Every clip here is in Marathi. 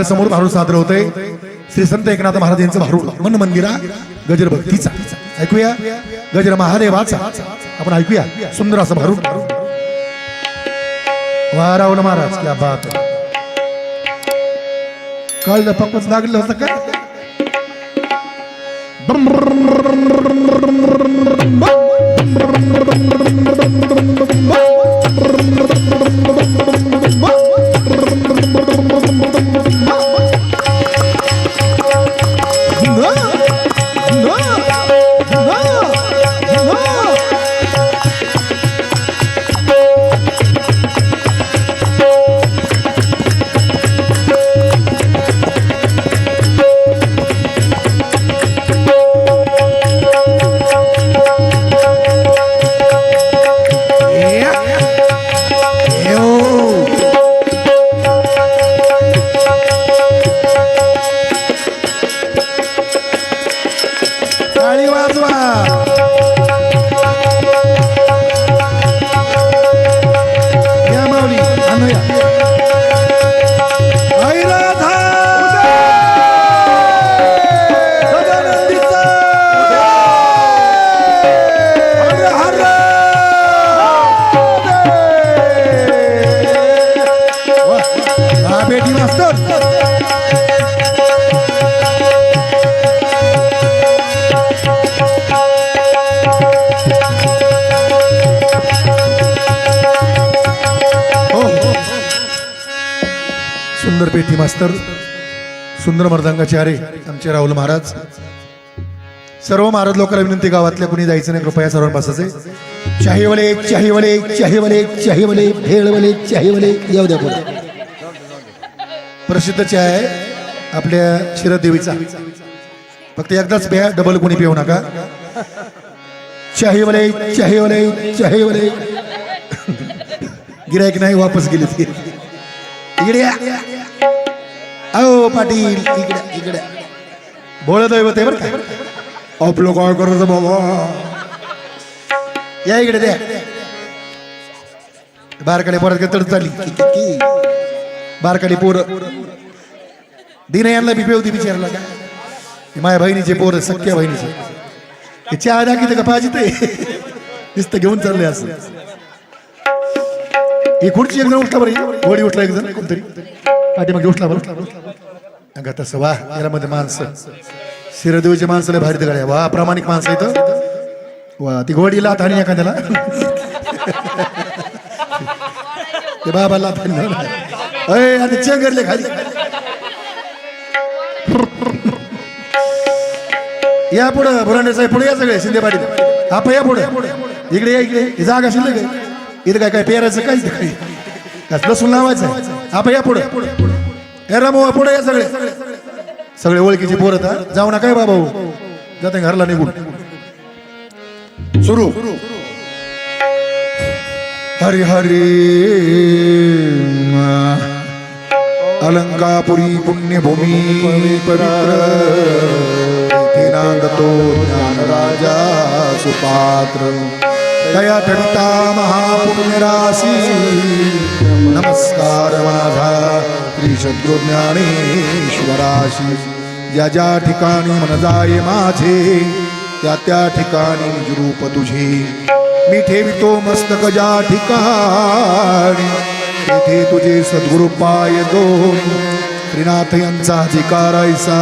आपल्यासमोर भारूड सादर होतंय. श्री संत एकनाथ महाराज यांचं भारूड. मन मंदिरा गजर भक्तीचा ऐकूया? गजर महादेवाचा. आपण ऐकूया? सुंदर असं भारूड. वारावलं महाराज क्या बात. कळलं पक्कच लागलं होतं का? सुंदर पेटी मास्तर सुंदर मर्दांगाचे अरे आमचे राहुल महाराज. सर्व महाराज लोकांना विनंती गावातल्या कुणी जायचं नाही कृपया सर्वांना बसायचे चाहीवले चाहीवले चाहीवले चाहीवले भेळवले चाहीवले येऊ द्या प्रसिद्ध चहा आहे आपल्या शिरदेवीचा. फक्त एकदाच प्या डबल कोणी पिऊ नका. चाहीवले चाहीवले चाहीवले गिरायक नाही वापस गेली ती. इकडे अहो पाटील इकडे इकडे. भोळ दैवत आहे बरं का. आपलं काय करायचं बाबा? या इकडे द्या. बारकडे परत तड चालली. की- बारकडे पोर. दिन यांना बी होती बिचारला का? माझ्या बहिणीचे पोर सख्या बहिणीचे. हे चहा दाखवते का पाहिजे ते नुसतं घेऊन चालले असं. ही खुर्ची एक जण उठला बरं घोडी उठला एक जण कोणतरी. पाठीमागे उठला बरं. तसं वा यामध्ये माणसं. शिरदेवीचे माणसं लय भारी गाड्या. वा प्रामाणिक माणसं इथं. वा ती गोडी लात आणि एखाद्याला. ते बाबाला लात अय आता चेंगरले खाली. या पुढं बुरांडे साहेब पुढे या सगळे शिंदे पाटील. आपण या पुढे. इकडे या इकडे. ही जागा शिल्लक इथं काय काय पेरायचं काय काही लसूण लावायचं हा या पुढे. हे रामो पुढे या सगळे. सगळे ओळखीची पोरत हा? जाऊ नका बाबा जाते घरला निघून. सुरू. हरी हरी अलंकापुरी पुण्यभूमी पवित्र. येथे राजा ज्ञानराजा सुपात्र. दया ठरिता महापुण्यराशी। नमस्कार माझा श्री ज्ञानेश्वराशी ज्या ज्या ठिकाणी मन जाये माझे त्या त्या ठिकाणी निज रूप तुझे। मी ठेवितो मस्तक ज्या ठिकाणी तेथे तुझे सद्गुरु पाय दोन। त्रिनाथ यांचा अधिकार ऐसा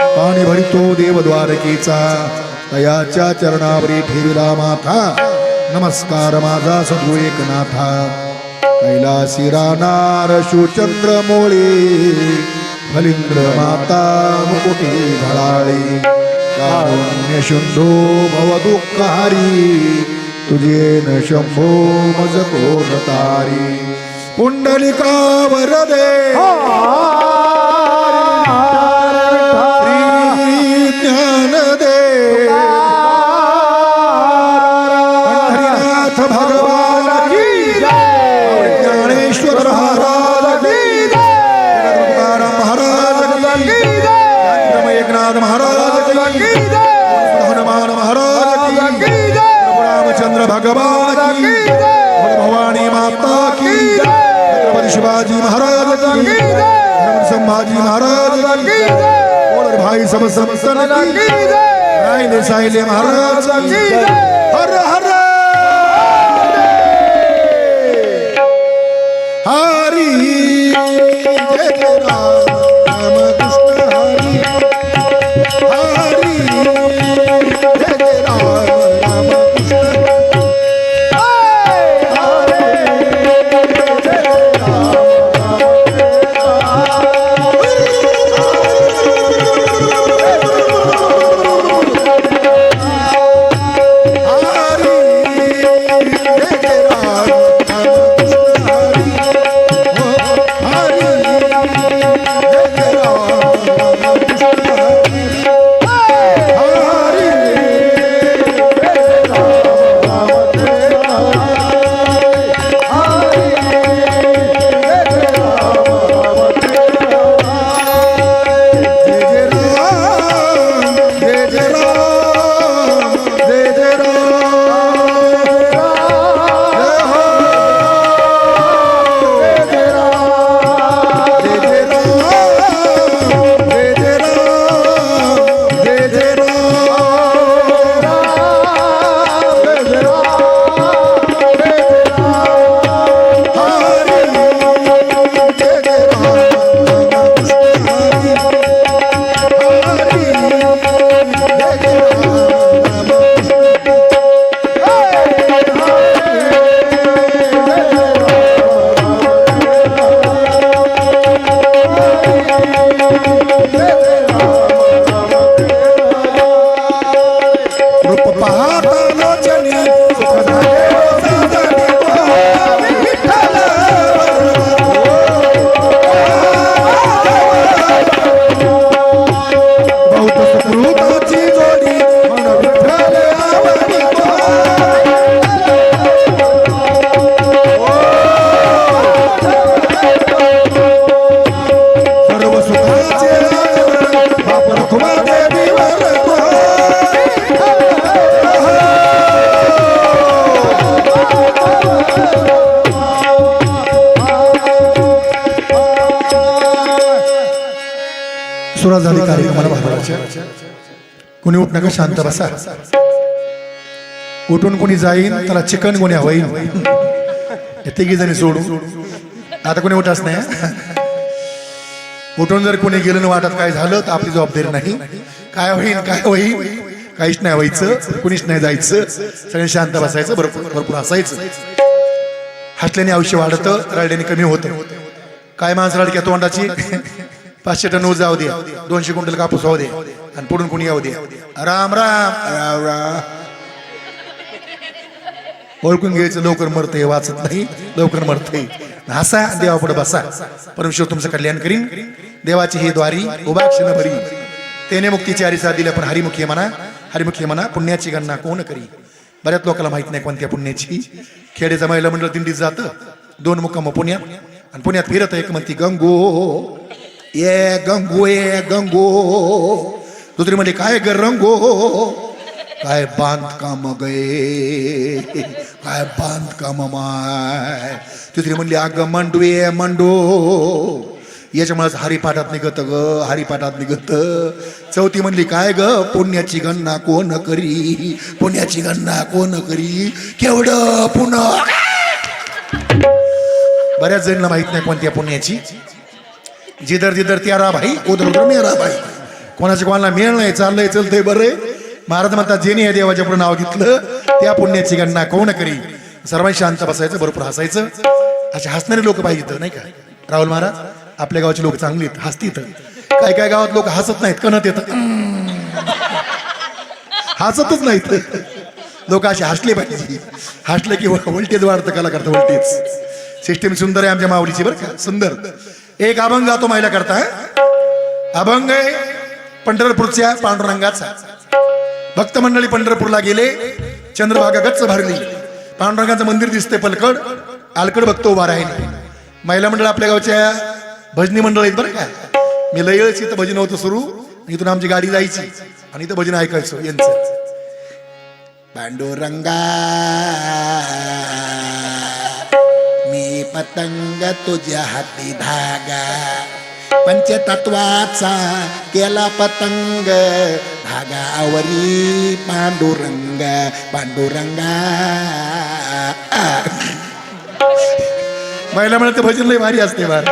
पाणी भरितो देवद्वारकेचा। तयाच्या चरणावरी ठेविला माथा। नमस्कार माझा सद्गुरु एकनाथा. कैलासी राणार शिवचंद्र मोळे फलिंद्र माता मुकुटी घडाळे कारुण्य शुंधो भव दुःखारी तुझे न शंभो मज कोण तारी. पुंडलिका वरदे. भवानी माता की छत्रपती शिवाजी महाराज की धर्म संभाजी महाराज की जय. बोल रे भाई सब संतन की की जय. राहिले साहिले महाराज की जय. हर हर हरी pajata. कुणी उठ नका शांत बसा? उठून कुणी जाईन त्याला चिकन कोणी होईल तिघी जणी सोडू. आता कोणी उठाच नाही उठून जर कोणी गेलं वाटत काय झालं तर आपली जबाबदारी नाही. काय होईल काय होईल काहीच नाही व्हायचं कुणीच नाही जायचं. सगळे शांत बसायचं भरपूर भरपूर हसायचं. हसल्याने आयुष्य वाढतं रडल्याने कमी होतं. काय माणसं रडक्या तोंडाची? पाचशे टन ऊस जाऊ दे. दोनशे क्विंटल कापूस होऊ दे. आणि पुढून कोणी येऊ दे? राम राम राम राम. ओळखून घ्यायचं लवकर मरतंय वाचत नाही. लवकर मरत हसा देवापुढे बसा. परमेश्वर तुमचं कल्याण करीन. देवाची ही द्वारी उभा क्षण भरी. तेने मुक्तीची हरिसा दिल्या पण हरिमुखी म्हणा हरिमुखी म्हणा पुण्याची गणना कोण करी? बऱ्याच लोकांना माहीत नाही कोणत्या पुण्याची. खेडे जमायला मंडळ दिंडीत जातं. दोन मुक्काम पुण्यात. आणि पुण्यात फिरत एक म्हणती गंगो ये गंगो ये गंगो. दुसरी म्हणजे काय ग रंगो? काय बांधकाम गे काय बांधकाम माय? तिसरी म्हणली अग मंडवे मंडो याच्यामुळेच हरिपाठात निघत ग हरिपाठात निघत. चौथी म्हणली काय ग पुण्याची गणना कोण करी? पुण्याची गणना कोण करी? केवढं पुन्हा बऱ्याच जणांना माहीत नाही कोणत्या पुण्याची. जिधर जिधर त्यारा भाई उधर उधर मेरा भाई. कोणाच्या कोणाला मेळ नाही चाललंय चलतंय बरे महाराज म्हणतात जेने या देवाच्या पुढे नाव घेतलं त्या पुण्याची गणना कोण करी? सर्वांनी शांत बसायचं भरपूर हसायचं. असे हसणारे लोक पाहिजे नाही का? राहुल महाराज आपल्या गावाचे लोक चांगली आहेत हसतीत काय काय गावात लोक हसत नाहीत कणत येत हसतच नाहीत. लोक असे हसले पाहिजे. हसले की वोल्टेज वाढतं कला करता वोल्टेज सिस्टीम सुंदर आहे आमच्या माऊलीची बरं का? सुंदर. एक अभंग गातो महिला करता अभंग आहे. पंढरपूरच्या पांडुरंगाचा. भक्त मंडळी पंढरपूरला गेले चंद्रभागा गच्च भरली पांडुरंगाचं मंदिर दिसते पलकड आलकड भक्त उभा राहिले. महिला मंडळ आपल्या गावच्या भजनी मंडळ आहेत बरं का. मी लय इथं भजन होतं सुरू इथून आमची गाडी जायची आणि इथं भजन ऐकायचो यांचं. पांडुरंगा मी पतंग तुझ्या हाती धागा. पंचतत्वाचा केला पतंग भागावरी पांडुरंग पांडुरंगा. महिला म्हणत भजन लय भारी असते बार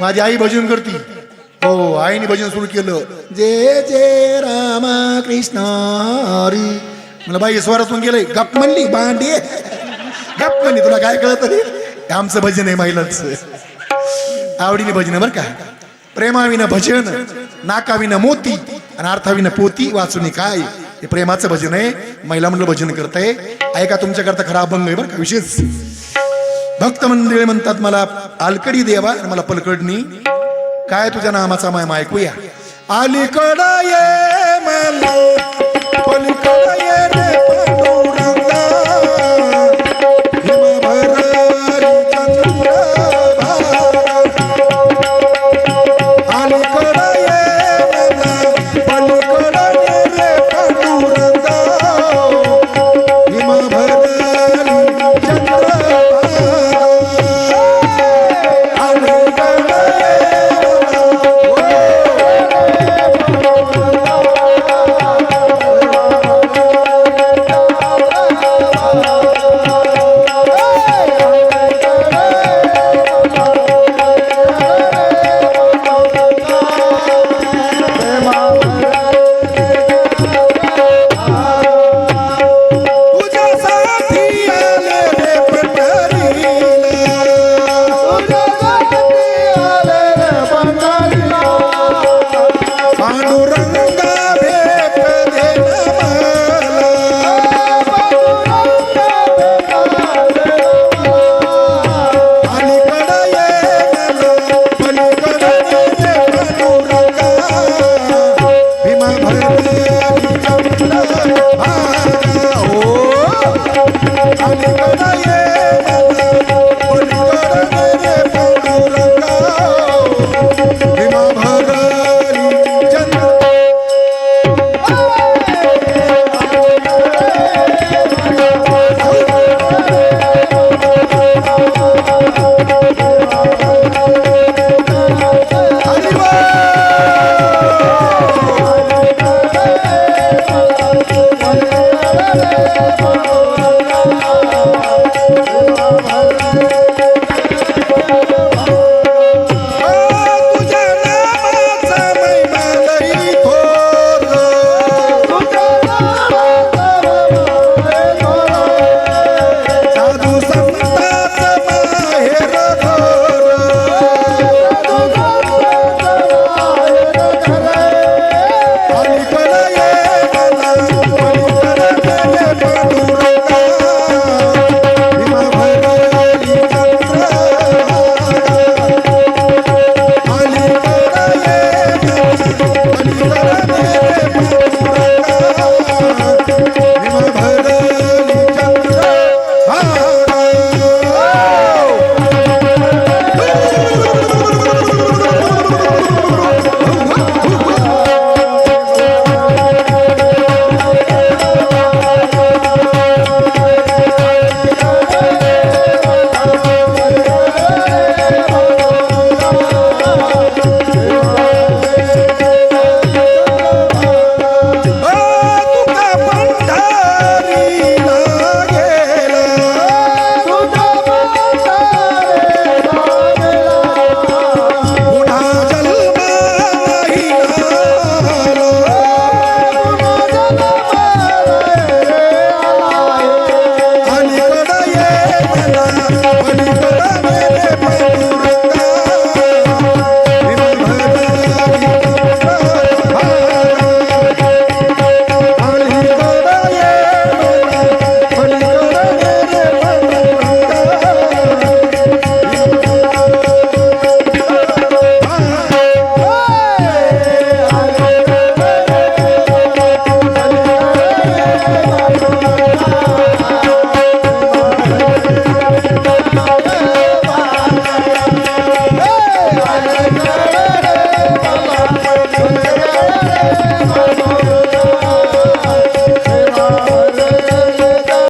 माझी आई भजन करती. हो आईने भजन सुरू केलं. जय जय राम कृष्ण हरी. मला बाई स्वरातून गेलंय गप म्हणली बांडे. गप म्हणली तुला काय कळत आमचं भजन आहे महिलांचं. आवडीने भजन बर बरं का? प्रेमाविना भजन नाकाविना मोती आणि अर्थाविना पोती वाचून काय? हे प्रेमाचं भजन आहे महिला म्हणलं भजन करताय. ऐका तुमच्याकरता खरा अभंग आहे बरं का विशेष. भक्त मंदिर म्हणतात मला आलकडी देवा आणि मला पलकडणी. काय तुझ्या नामाचा माय ऐकूया. आलीकडा ये मला पलकडा ये